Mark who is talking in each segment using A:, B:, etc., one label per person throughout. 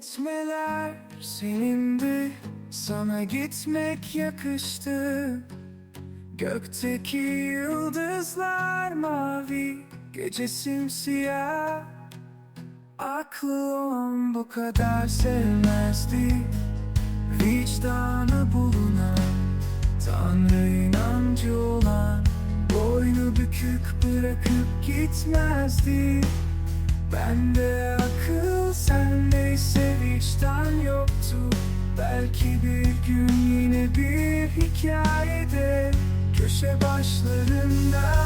A: gitmeler senindi. Sana gitmek yakıştı. Gökteki yıldızlar mavi Gece simsiyah. Aklı olan bu kadar sevmezdi. Vicdanı bulunan Tanrı inancı olan Boynu bükük bırakıp gitmezdi. Bende akıl sende bir gün yine bir hikayede Köşe başlarında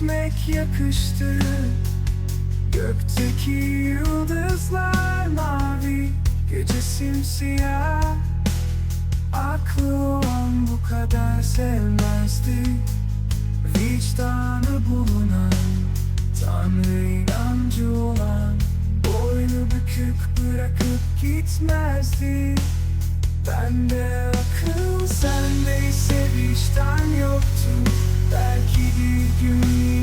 A: Sana gitmek yakıştı Gökteki yıldızlar mavi Gece simsiyah. Aklı olan bu kadar sevmezdi. Vicdanı bulunan Tanrı inancı olan Boynu bükük bırakıp gitmezdi. Bende akıl sende ise vicdan yoktu Belki bir